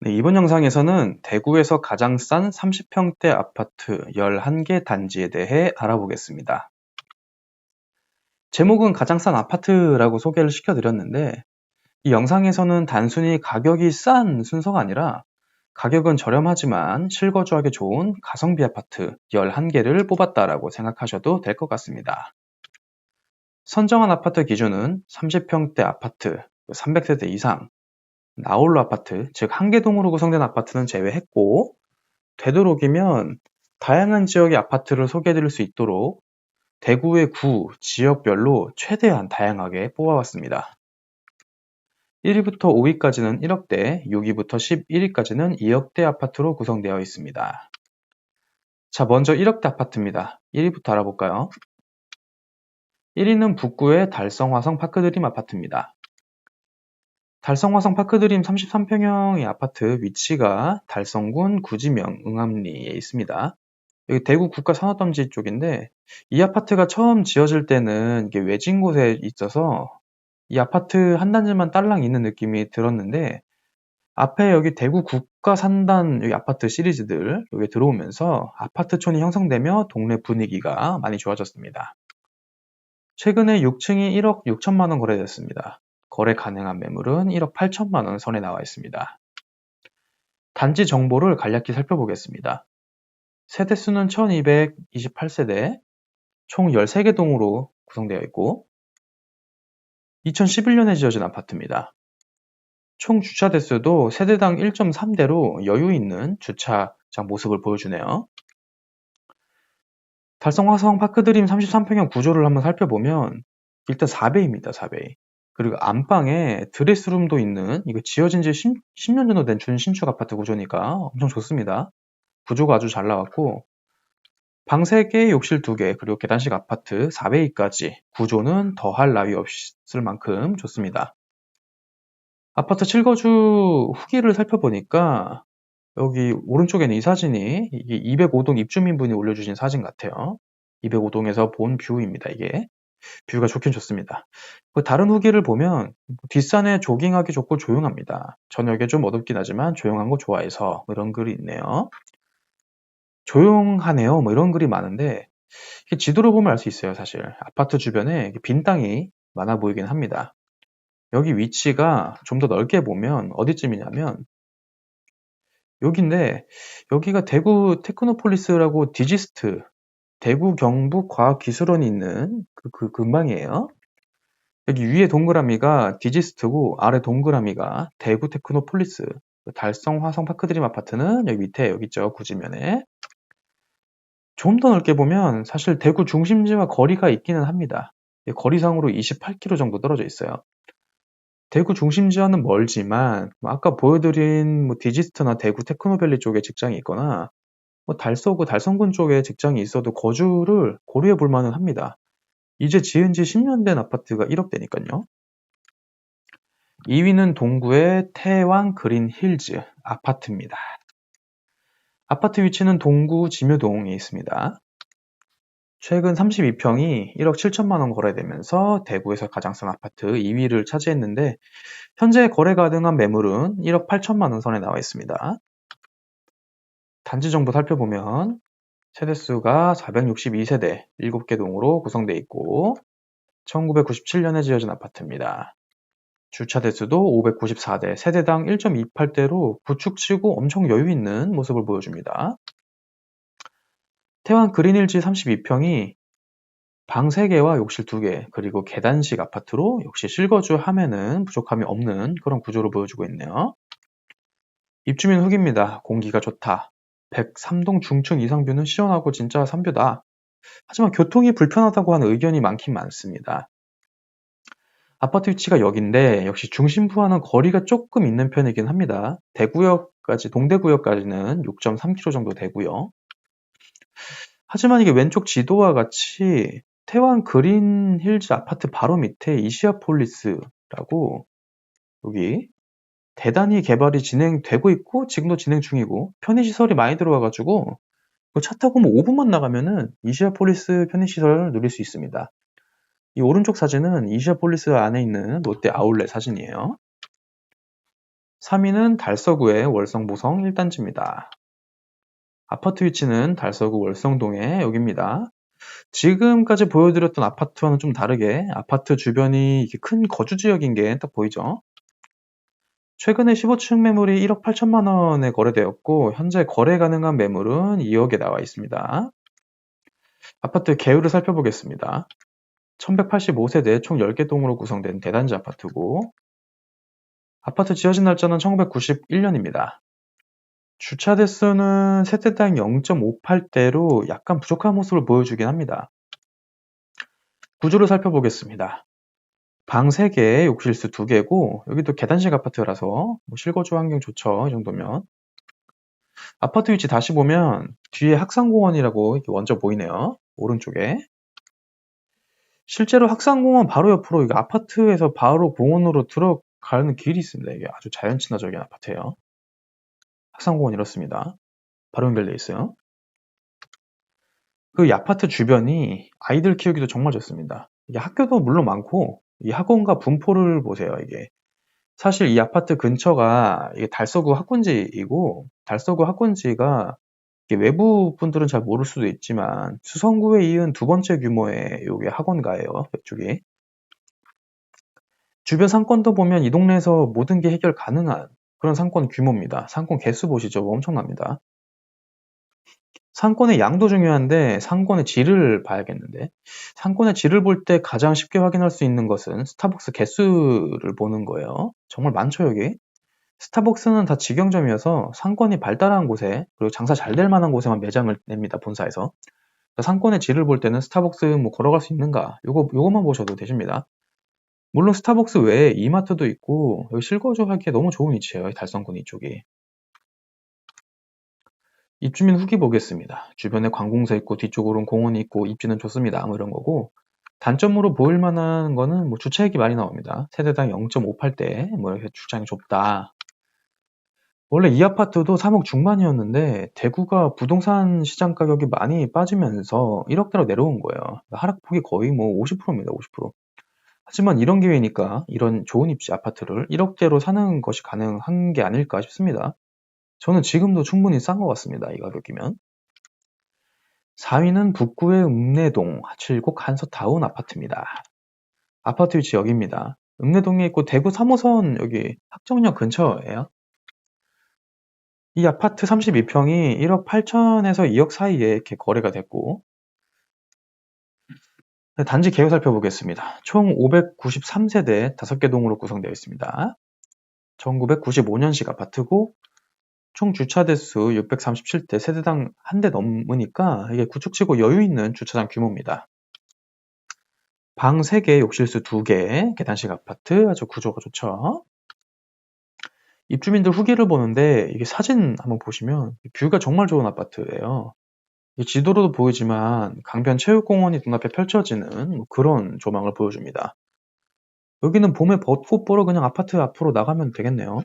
네, 이번 영상에서는 대구에서 가장 싼 30평대 아파트 11개 단지에 대해 알아보겠습니다. 제목은 가장 싼 아파트라고 소개를 시켜드렸는데 이 영상에서는 단순히 가격이 싼 순서가 아니라 가격은 저렴하지만 실거주하기 좋은 가성비 아파트 11개를 뽑았다라고 생각하셔도 될 것 같습니다. 선정한 아파트 기준은 30평대 아파트 300세대 이상 나홀로 아파트, 즉 한 개 동으로 구성된 아파트는 제외했고 되도록이면 다양한 지역의 아파트를 소개해드릴 수 있도록 대구의 구, 지역별로 최대한 다양하게 뽑아봤습니다. 1위부터 5위까지는 1억대, 6위부터 11위까지는 2억대 아파트로 구성되어 있습니다. 자, 먼저 1억대 아파트입니다. 1위부터 알아볼까요? 1위는 북구의 달성화성 파크드림 아파트입니다. 달성화성 파크드림 33평형의 아파트 위치가 달성군 구지명 응암리에 있습니다. 여기 대구 국가산업단지 쪽인데 이 아파트가 처음 지어질 때는 이게 외진 곳에 있어서 이 아파트 한 단지만 딸랑 있는 느낌이 들었는데 앞에 여기 대구 국가산단 여기 아파트 시리즈들 여기 들어오면서 아파트촌이 형성되며 동네 분위기가 많이 좋아졌습니다. 최근에 6층이 1억 6천만 원 거래됐습니다. 거래 가능한 매물은 1억 8천만 원 선에 나와 있습니다. 단지 정보를 간략히 살펴보겠습니다. 세대수는 1228세대, 총 13개 동으로 구성되어 있고 2011년에 지어진 아파트입니다. 총 주차 대수도 세대당 1.3대로 여유 있는 주차장 모습을 보여주네요. 달성화성 파크드림 33평형 구조를 한번 살펴보면 일단 4배입니다. 4배. 그리고 안방에 드레스룸도 있는 이거 지어진 지 10, 10 년 정도 된 준신축 아파트 구조니까 엄청 좋습니다. 구조가 아주 잘 나왔고 방 3개, 욕실 2개, 그리고 계단식 아파트 4베이까지 구조는 더할 나위 없을 만큼 좋습니다. 아파트 7거주 후기를 살펴보니까 여기 오른쪽에는 이 사진이 이게 205동 입주민분이 올려주신 사진 같아요. 205동에서 본 뷰입니다, 이게. 뷰가 좋긴 좋습니다. 그 다른 후기를 보면 뒷산에 조깅하기 좋고 조용합니다. 저녁에 좀 어둡긴 하지만 조용한 거 좋아해서 뭐 이런 글이 있네요. 조용하네요. 뭐 이런 글이 많은데 지도로 보면 알 수 있어요. 사실 아파트 주변에 빈 땅이 많아 보이긴 합니다. 여기 위치가 좀 더 넓게 보면 어디쯤이냐면 여기인데 여기가 대구 테크노폴리스라고 디지스트 대구 경북 과학기술원이 있는 그, 그 근방이에요. 여기 위에 동그라미가 디지스트고 아래 동그라미가 대구 테크노폴리스 달성 화성 파크드림 아파트는 여기 밑에 여기 있죠 구지면에 좀 더 넓게 보면 사실 대구 중심지와 거리가 있기는 합니다. 거리상으로 28km 정도 떨어져 있어요. 대구 중심지와는 멀지만 뭐 아까 보여드린 뭐 디지스트나 대구 테크노밸리 쪽에 직장이 있거나 뭐 달서구, 달성군 쪽에 직장이 있어도 거주를 고려해 볼 만은 합니다. 이제 지은 지 10년 된 아파트가 1억대니까요. 2위는 동구의 태왕 그린 힐즈 아파트입니다. 아파트 위치는 동구 지묘동에 있습니다. 최근 32평이 1억 7천만 원 거래되면서 대구에서 가장 싼 아파트 2위를 차지했는데 현재 거래 가능한 매물은 1억 8천만 원 선에 나와 있습니다. 단지 정보 살펴보면 세대수가 462세대 7개 동으로 구성되어 있고 1997년에 지어진 아파트입니다. 주차 대수도 594대, 세대당 1.28대로 구축치고 엄청 여유 있는 모습을 보여줍니다. 태완 그린힐즈 32평이 방 3개와 욕실 2개, 그리고 계단식 아파트로 역시 실거주 함에는 부족함이 없는 그런 구조를 보여주고 있네요. 입주민 후기입니다. 공기가 좋다. 103동 중층 이상뷰는 시원하고 진짜 산뷰다. 하지만 교통이 불편하다고 하는 의견이 많긴 많습니다. 아파트 위치가 여기인데 역시 중심부와는 거리가 조금 있는 편이긴 합니다. 대구역까지 동대구역까지는 6.3km 정도 되고요. 하지만 이게 왼쪽 지도와 같이 태완 그린 힐즈 아파트 바로 밑에 이시아폴리스라고 여기 대단히 개발이 진행되고 있고 지금도 진행 중이고 편의시설이 많이 들어와가지고 차 타고 뭐 5분만 나가면은 이시아폴리스 편의시설을 누릴 수 있습니다. 이 오른쪽 사진은 이시아폴리스 안에 있는 롯데 아울렛 사진이에요. 3위는 달서구의 월성모성 1단지입니다. 아파트 위치는 달서구 월성동에 여기입니다. 지금까지 보여드렸던 아파트와는 좀 다르게 아파트 주변이 이렇게 큰 거주 지역인 게 딱 보이죠? 최근에 15층 매물이 1억 8천만 원에 거래되었고 현재 거래 가능한 매물은 2억에 나와 있습니다. 아파트 개요를 살펴보겠습니다. 1185세대 총 10개 동으로 구성된 대단지 아파트고 아파트 지어진 날짜는 1991년입니다. 주차 대수는 세대당 0.58대로 약간 부족한 모습을 보여주긴 합니다. 구조를 살펴보겠습니다. 방 3개, 욕실수 2개고 여기도 계단식 아파트라서 뭐 실거주 환경 좋죠. 이 정도면. 아파트 위치 다시 보면 뒤에 학상공원이라고 먼저 보이네요. 오른쪽에. 실제로 학상공원 바로 옆으로 이게 아파트에서 바로 공원으로 들어가는 길이 있습니다. 이게 아주 자연 친화적인 아파트예요. 학상공원 이렇습니다. 바로 연결되어 있어요. 그 아파트 주변이 아이들 키우기도 정말 좋습니다. 이게 학교도 물론 많고 이 학원과 분포를 보세요. 이게 사실 이 아파트 근처가 이게 달서구 학군지이고 달서구 학군지가 외부 분들은 잘 모를 수도 있지만 수성구에 이은 두 번째 규모의 요게 학원가예요. 이쪽이 주변 상권도 보면 이 동네에서 모든 게 해결 가능한 그런 상권 규모입니다. 상권 개수 보시죠. 엄청납니다. 상권의 양도 중요한데 상권의 질을 봐야겠는데 상권의 질을 볼 때 가장 쉽게 확인할 수 있는 것은 스타벅스 개수를 보는 거예요. 정말 많죠 여기. 스타벅스는 다 직영점이어서 상권이 발달한 곳에 그리고 장사 잘 될 만한 곳에만 매장을 냅니다 본사에서. 상권의 질을 볼 때는 스타벅스 뭐 걸어갈 수 있는가 요거 요것만 보셔도 되십니다. 물론 스타벅스 외에 이마트도 있고 여기 실거주 하기에 너무 좋은 위치예요. 달성군 이쪽이. 입주민 후기 보겠습니다. 주변에 관공서 있고 뒤쪽으로는 공원이 있고 입지는 좋습니다. 뭐 이런 거고 단점으로 보일 만한 거는 뭐 주차액이 많이 나옵니다. 세대당 0.58대 뭐 이렇게 주차장이 좁다. 원래 이 아파트도 3억 중반이었는데 대구가 부동산 시장 가격이 많이 빠지면서 1억대로 내려온 거예요. 하락폭이 거의 뭐 50%입니다. 50%. 하지만 이런 기회니까 이런 좋은 입지 아파트를 1억대로 사는 것이 가능한 게 아닐까 싶습니다. 저는 지금도 충분히 싼 것 같습니다. 이 가격이면. 4위는 북구의 읍내동 7곡 한서타운 아파트입니다. 아파트 위치 여기입니다. 읍내동에 있고 대구 3호선 여기 학정역 근처예요. 이 아파트 32평이 1억 8천에서 2억 사이에 이렇게 거래가 됐고 네, 단지 개요 살펴보겠습니다. 총 593세대 5개 동으로 구성되어 있습니다. 1995년식 아파트고 총 주차 대수 637대 세대당 한 대 넘으니까 이게 구축치고 여유 있는 주차장 규모입니다. 방 3개, 욕실수 2개, 계단식 아파트 아주 구조가 좋죠. 입주민들 후기를 보는데 이게 사진 한번 보시면 뷰가 정말 좋은 아파트예요. 지도로도 보이지만 강변 체육공원이 눈앞에 펼쳐지는 뭐 그런 조망을 보여줍니다. 여기는 봄에 벚꽃 보러 그냥 아파트 앞으로 나가면 되겠네요.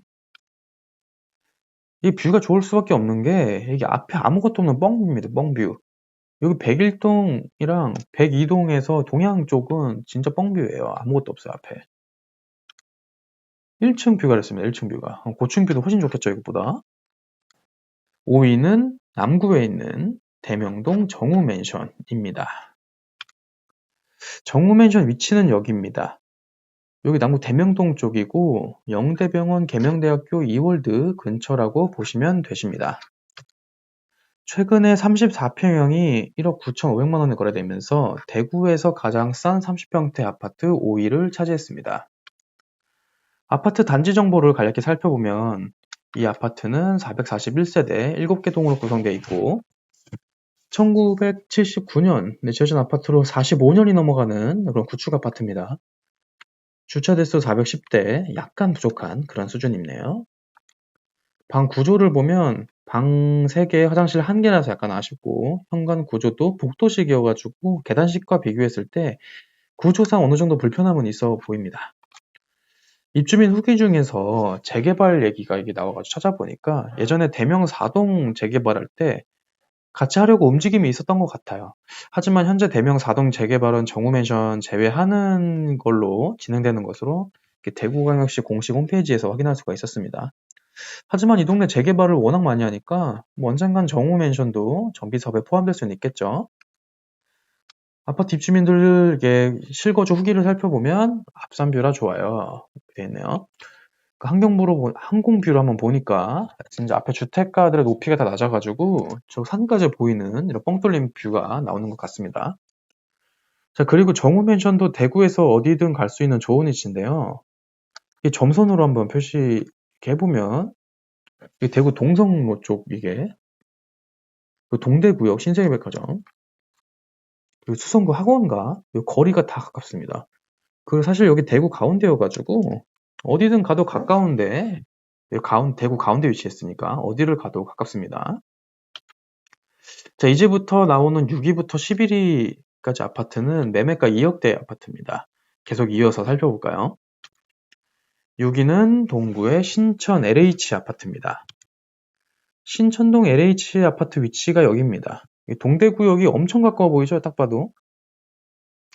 이 뷰가 좋을 수밖에 없는 게 이게 앞에 아무것도 없는 뻥뷰입니다. 뻥뷰. 여기 101동이랑 102동에서 동양 쪽은 진짜 뻥뷰예요. 아무것도 없어요 앞에. 1층 뷰가 됐습니다. 1층 뷰가. 고층 뷰도 훨씬 좋겠죠 이것보다. 5위는 남구에 있는 대명동 정우 맨션입니다. 정우 맨션 위치는 여기입니다. 여기 남구 대명동 쪽이고 영대병원 계명대학교 이월드 근처라고 보시면 되십니다. 최근에 34평형이 1억 9,500만 원에 거래되면서 대구에서 가장 싼 30평대 아파트 5위를 차지했습니다. 아파트 단지 정보를 간략히 살펴보면 이 아파트는 441세대 7개 동으로 구성되어 있고 1979년 지어진 아파트로 45년이 넘어가는 그런 구축 아파트입니다. 주차 대수 410대 약간 부족한 그런 수준이네요. 방 구조를 보면 방 3개, 화장실 1개라서 약간 아쉽고 현관 구조도 복도식이어가지고 계단식과 비교했을 때 구조상 어느 정도 불편함은 있어 보입니다. 입주민 후기 중에서 재개발 얘기가 이게 나와가지고 찾아보니까 예전에 대명 4동 재개발할 때 같이 하려고 움직임이 있었던 것 같아요. 하지만 현재 대명 4동 재개발은 정우맨션 제외하는 걸로 진행되는 것으로 대구광역시 공식 홈페이지에서 확인할 수가 있었습니다. 하지만 이 동네 재개발을 워낙 많이 하니까 뭐 언젠간 정우 맨션도 정비 사업에 포함될 수는 있겠죠. 아파트 입주민들에게 실거주 후기를 살펴보면 앞산뷰라 좋아요. 돼 있네요. 그 환경부로 보- 항공뷰를 한번 보니까 진짜 앞에 주택가들의 높이가 다 낮아가지고 저 산까지 보이는 이런 뻥 뚫린 뷰가 나오는 것 같습니다. 자 그리고 정우 맨션도 대구에서 어디든 갈 수 있는 좋은 위치인데요. 이 점선으로 한번 표시 이렇게 해보면 이 대구 동성로 쪽 이게 그 동대구역 신세계백화점 그리고 수성구 학원가 이 거리가 다 가깝습니다. 그 사실 여기 대구 가운데여가지고 어디든 가도 가까운데 가운 대구 가운데 위치했으니까 어디를 가도 가깝습니다. 자 이제부터 나오는 6위부터 11위까지 아파트는 매매가 2억대 아파트입니다. 계속 이어서 살펴볼까요? 6위는 동구의 신천 LH 아파트입니다. 신천동 LH 아파트 위치가 여기입니다. 이 동대구역이 엄청 가까워 보이죠? 딱 봐도.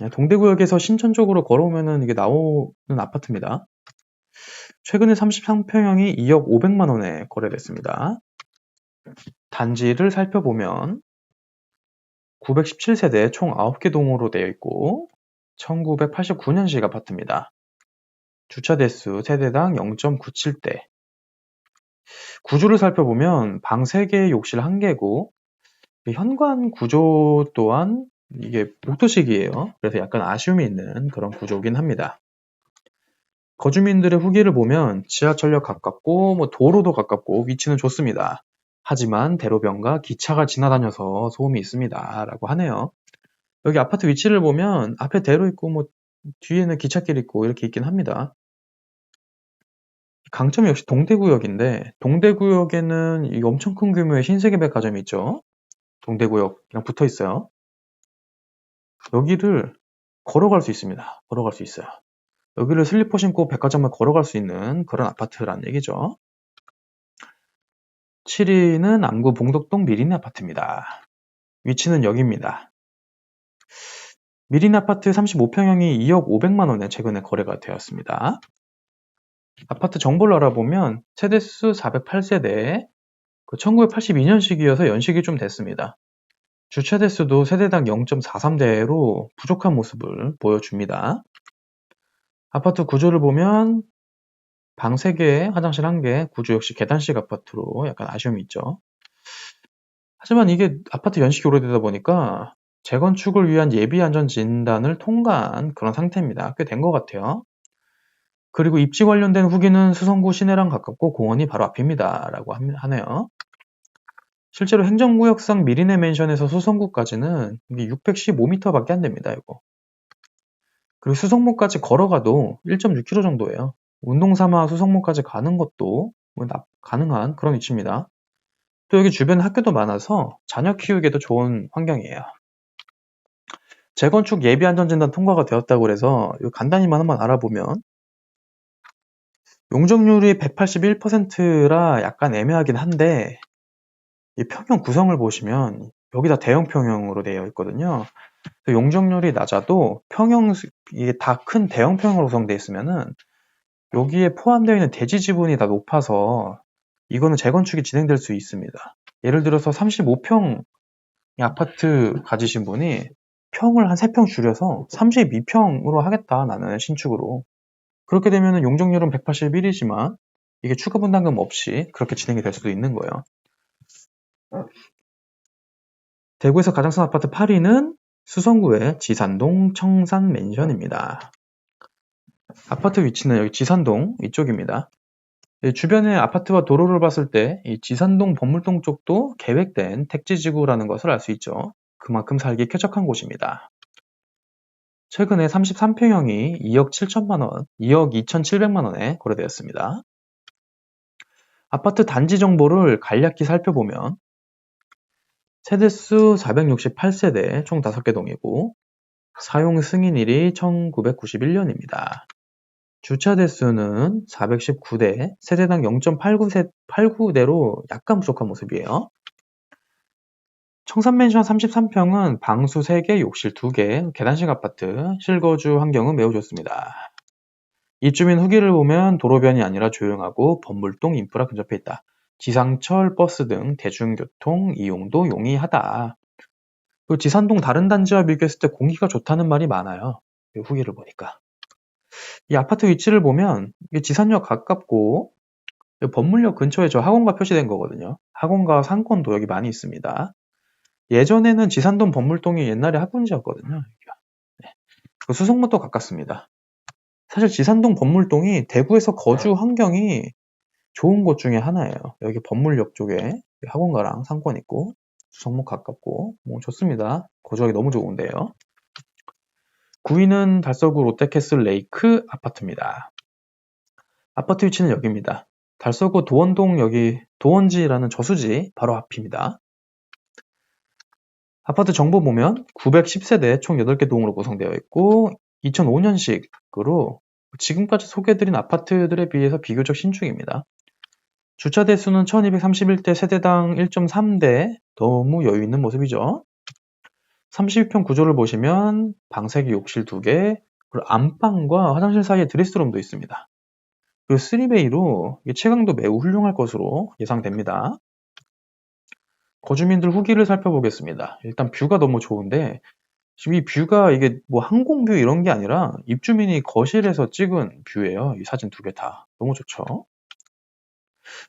네, 동대구역에서 신천 쪽으로 걸어오면은 이게 나오는 아파트입니다. 최근에 33평형이 2억 500만 원에 거래됐습니다. 단지를 살펴보면 917세대 총 9개 동으로 되어 있고 1989년식 아파트입니다. 주차 대수 세대당 0.97대. 구조를 살펴보면 방 3개, 욕실 1개고 현관 구조 또한 이게 복도식이에요. 그래서 약간 아쉬움이 있는 그런 구조긴 합니다. 거주민들의 후기를 보면 지하철역 가깝고 뭐 도로도 가깝고 위치는 좋습니다. 하지만 대로변과 기차가 지나다녀서 소음이 있습니다. 라고 하네요. 여기 아파트 위치를 보면 앞에 대로 있고 뭐 뒤에는 기찻길 있고 이렇게 있긴 합니다. 강점이 역시 동대구역인데 동대구역에는 이 엄청 큰 규모의 신세계 백화점이 있죠. 동대구역이랑 붙어 있어요. 여기를 걸어갈 수 있습니다. 걸어갈 수 있어요. 여기를 슬리퍼 신고 백화점을 걸어갈 수 있는 그런 아파트란 얘기죠. 7위는 남구 봉덕동 미린 아파트입니다. 위치는 여기입니다. 미린 아파트 35평형이 2억 500만 원에 최근에 거래가 되었습니다. 아파트 정보를 알아보면 세대수 408세대, 1982년식이어서 연식이 좀 됐습니다. 주차 대수도 세대당 0.43대로 부족한 모습을 보여줍니다. 아파트 구조를 보면 방 3개, 화장실 1개, 구조 역시 계단식 아파트로 약간 아쉬움이 있죠. 하지만 이게 아파트 연식이 오래되다 보니까 재건축을 위한 예비 안전 진단을 통과한 그런 상태입니다. 꽤 된 것 같아요. 그리고 입지 관련된 후기는 수성구 시내랑 가깝고 공원이 바로 앞입니다. 라고 하네요. 실제로 행정구역상 미리네 맨션에서 수성구까지는 이게 615m 밖에 안 됩니다. 이거. 그리고 수성구까지 걸어가도 1.6km 정도예요. 운동 삼아 수성구까지 가는 것도 뭐 가능한 그런 위치입니다. 또 여기 주변에 학교도 많아서 자녀 키우기에도 좋은 환경이에요. 재건축 예비 안전진단 통과가 되었다고 해서 간단히만 한번 알아보면 용적률이 181%라 약간 애매하긴 한데 이 평형 구성을 보시면 여기다 대형 평형으로 되어 있거든요. 용적률이 낮아도 평형 이게 다 큰 대형 평형으로 구성되어 있으면은 여기에 포함되어 있는 대지 지분이 다 높아서 이거는 재건축이 진행될 수 있습니다. 예를 들어서 35평 아파트 가지신 분이 평을 한 3평 줄여서 32평으로 하겠다 나는 신축으로 그렇게 되면 용적률은 181이지만 이게 추가 분담금 없이 그렇게 진행이 될 수도 있는 거예요. 대구에서 가장 싼 아파트 8위는 수성구의 지산동 청산 맨션입니다. 아파트 위치는 여기 지산동 이쪽입니다. 주변의 아파트와 도로를 봤을 때이 지산동 범물동 쪽도 계획된 택지지구라는 것을 알 수 있죠. 그만큼 살기 쾌적한 곳입니다. 최근에 33평형이 2억 7천만 원, 2억 2천7백만 원에 거래되었습니다. 아파트 단지 정보를 간략히 살펴보면 세대수 468세대 총 5개 동이고 사용 승인일이 1991년입니다. 주차 대수는 419대, 세대당 0.89대로 약간 부족한 모습이에요. 청산맨션 33평은 방수 3개, 욕실 2개, 계단식 아파트, 실거주 환경은 매우 좋습니다. 입주민 후기를 보면 도로변이 아니라 조용하고 범물동 인프라 근접해 있다. 지상철, 버스 등 대중교통 이용도 용이하다. 그 지산동 다른 단지와 비교했을 때 공기가 좋다는 말이 많아요. 후기를 보니까. 이 아파트 위치를 보면 지산역 가깝고 법물역 근처에 저 학원가 표시된 거거든요. 학원가 상권도 여기 많이 있습니다. 예전에는 지산동 법물동이 옛날에 학군지였거든요. 네. 그 수성문도 가깝습니다. 사실 지산동 법물동이 대구에서 거주 환경이 좋은 곳 중에 하나예요. 여기 법물역 쪽에 학원가랑 상권 있고 수성문 가깝고 뭐 좋습니다. 거주하기 너무 좋은데요. 9위는 달서구 롯데캐슬 레이크 아파트입니다. 아파트 위치는 여기입니다. 달서구 도원동 여기 도원지라는 저수지 바로 앞입니다. 아파트 정보 보면 910세대 총 8개 동으로 구성되어 있고 2005년식으로 지금까지 소개해드린 아파트들에 비해서 비교적 신축입니다. 주차 대수는 1231대 세대당 1.3대 너무 여유 있는 모습이죠. 32평 구조를 보시면 방세기 욕실 2개, 그리고 안방과 화장실 사이에 드레스룸도 있습니다. 그리고 3베이로 채광도 매우 훌륭할 것으로 예상됩니다. 거주민들 후기를 살펴보겠습니다. 일단 뷰가 너무 좋은데 지금 이 뷰가 이게 뭐 항공뷰 이런 게 아니라 입주민이 거실에서 찍은 뷰예요. 이 사진 두 개 다. 너무 좋죠.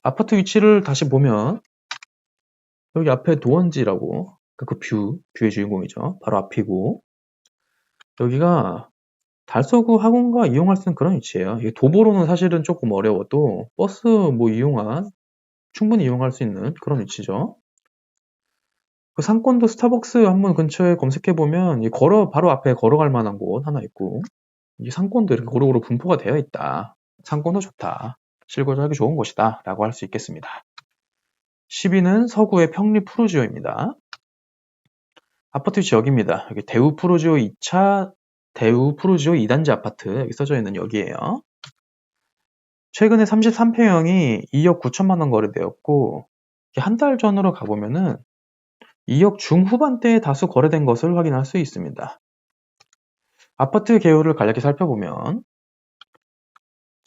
아파트 위치를 다시 보면 여기 앞에 도원지라고 그, 그 뷰, 뷰의 주인공이죠. 바로 앞이고 여기가 달서구 학원가 이용할 수 있는 그런 위치예요. 이게 도보로는 사실은 조금 어려워도 버스 뭐 이용한 충분히 이용할 수 있는 그런 위치죠. 그 상권도 스타벅스 한번 근처에 검색해 보면 걸어 바로 앞에 걸어갈 만한 곳 하나 있고 이 상권도 이렇게 고루고루 분포가 되어 있다. 상권도 좋다. 실거주하기 좋은 곳이다. 라고 할 수 있겠습니다. 10위는 서구의 평리 푸르지오입니다. 아파트 여기입니다. 여기 대우 푸르지오 2차 대우 푸르지오 2단지 아파트 여기 써져 있는 여기에요. 최근에 33평형이 2억 9천만 원 거래되었고 한 달 전으로 가보면은 2억 중후반대에 다수 거래된 것을 확인할 수 있습니다. 아파트 개요를 간략히 살펴보면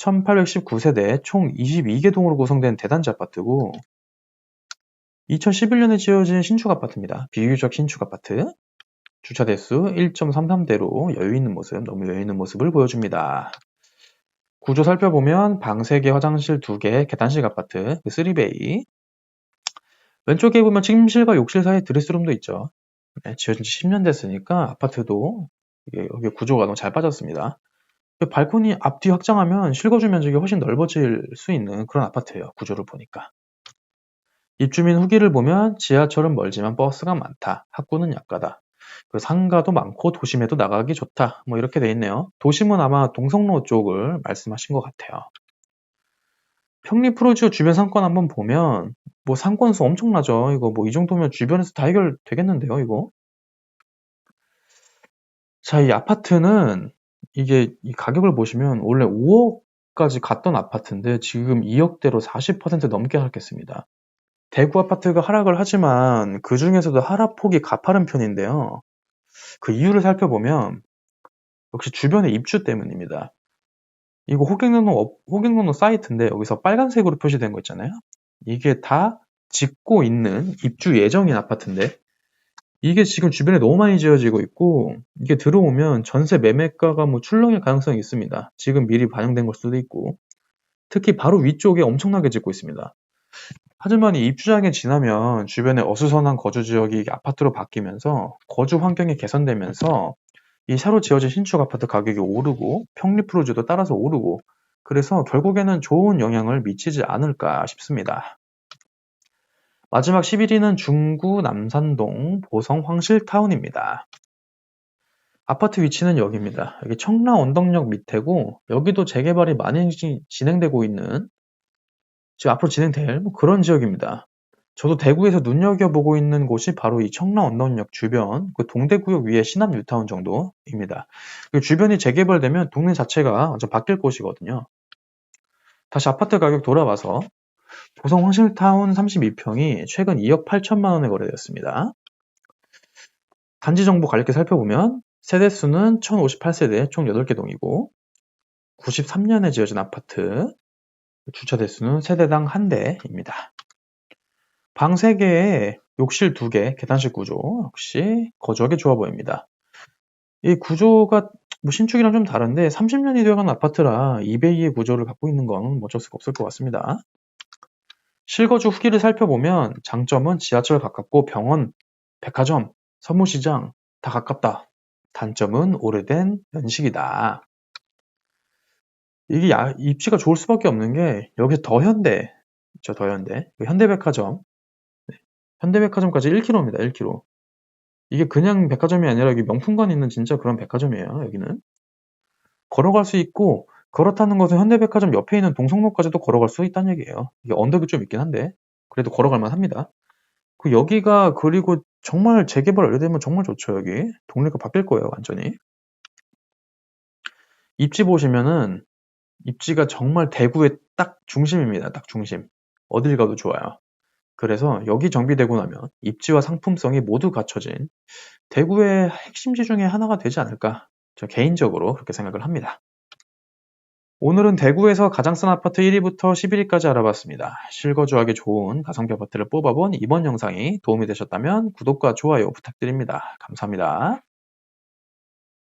1819세대 총 22개 동으로 구성된 대단지 아파트고 2011년에 지어진 신축 아파트입니다. 비교적 신축 아파트. 주차 대수 1.33대로 여유 있는 모습, 너무 여유 있는 모습을 보여줍니다. 구조 살펴보면 방 3개, 화장실 2개, 계단식 아파트, 3베이. 왼쪽에 보면 침실과 욕실 사이에 드레스룸도 있죠. 네, 지어진 지 10년 됐으니까 아파트도 여기 구조가 너무 잘 빠졌습니다. 발코니 앞뒤 확장하면 실거주 면적이 훨씬 넓어질 수 있는 그런 아파트예요. 구조를 보니까. 입주민 후기를 보면 지하철은 멀지만 버스가 많다. 학구는 약가다. 상가도 많고 도심에도 나가기 좋다. 뭐 이렇게 돼 있네요. 도심은 아마 동성로 쪽을 말씀하신 것 같아요. 평리 프로지오 주변 상권 한번 보면 뭐 상권수 엄청나죠. 이거 뭐 이 정도면 주변에서 다 해결되겠는데요, 이거. 자, 이 아파트는 이게 이 가격을 보시면 원래 5억 까지 갔던 아파트인데 지금 2억대로 40% 넘게 하락했습니다. 대구 아파트가 하락을 하지만 그 중에서도 하락폭이 가파른 편인데요. 그 이유를 살펴보면 역시 주변의 입주 때문입니다. 이거 호갱노노, 호갱노노 사이트인데 여기서 빨간색으로 표시된 거 있잖아요. 이게 다 짓고 있는 입주 예정인 아파트인데 이게 지금 주변에 너무 많이 지어지고 있고 이게 들어오면 전세 매매가가 뭐 출렁일 가능성이 있습니다. 지금 미리 반영된 걸 수도 있고 특히 바로 위쪽에 엄청나게 짓고 있습니다. 하지만 이 입주장에 지나면 주변에 어수선한 거주 지역이 아파트로 바뀌면서 거주 환경이 개선되면서 이 새로 지어진 신축 아파트 가격이 오르고 평리 프로즈도 따라서 오르고 그래서 결국에는 좋은 영향을 미치지 않을까 싶습니다. 마지막 11위는 중구 남산동 보성 황실타운입니다. 아파트 위치는 여기입니다. 여기 청라 언덕역 밑에고 여기도 재개발이 많이 진행되고 있는 지금 앞으로 진행될 뭐 그런 지역입니다. 저도 대구에서 눈여겨보고 있는 곳이 바로 이 청라 언덕역 주변 그 동대구역 위에 신암 뉴타운 정도입니다. 그 주변이 재개발되면 동네 자체가 완전 바뀔 곳이거든요. 다시 아파트 가격 돌아와서 보성 황실타운 32평이 최근 2억 8천만 원에 거래되었습니다. 단지 정보 간략히 살펴보면 세대 수는 1058세대 총 8개 동이고 93년에 지어진 아파트. 주차 대수는 세대당 한 대입니다. 방 3개에 욕실 2개, 계단식 구조. 역시 거주하기 좋아 보입니다. 이 구조가 뭐 신축이랑 좀 다른데 30년이 되어간 아파트라 2배2의 구조를 갖고 있는 건뭐 어쩔 수가 없을 것 같습니다. 실거주 후기를 살펴보면 장점은 지하철 가깝고 병원, 백화점, 선무시장 다 가깝다. 단점은 오래된 연식이다. 이게 야- 입지가 좋을 수밖에 없는 게 여기 더 현대, 저 더 현대, 그 현대백화점, 네, 현대백화점까지 1km입니다. 1km. 이게 그냥 백화점이 아니라 여기 명품관 있는 진짜 그런 백화점이에요. 여기는 걸어갈 수 있고 그렇다는 것은 현대백화점 옆에 있는 동성로까지도 걸어갈 수 있다는 얘기예요. 이게 언덕이 좀 있긴 한데 그래도 걸어갈 만 합니다. 그 여기가 그리고 정말 재개발 완료되면 정말 좋죠. 여기 동네가 바뀔 거예요. 완전히. 입지 보시면은 입지가 정말 대구의 딱 중심입니다. 딱 중심. 어딜 가도 좋아요. 그래서 여기 정비되고 나면 입지와 상품성이 모두 갖춰진 대구의 핵심지 중에 하나가 되지 않을까. 저 개인적으로 그렇게 생각을 합니다. 오늘은 대구에서 가장 싼 아파트 1위부터 11위까지 알아봤습니다. 실거주하기 좋은 가성비 아파트를 뽑아본 이번 영상이 도움이 되셨다면 구독과 좋아요 부탁드립니다. 감사합니다.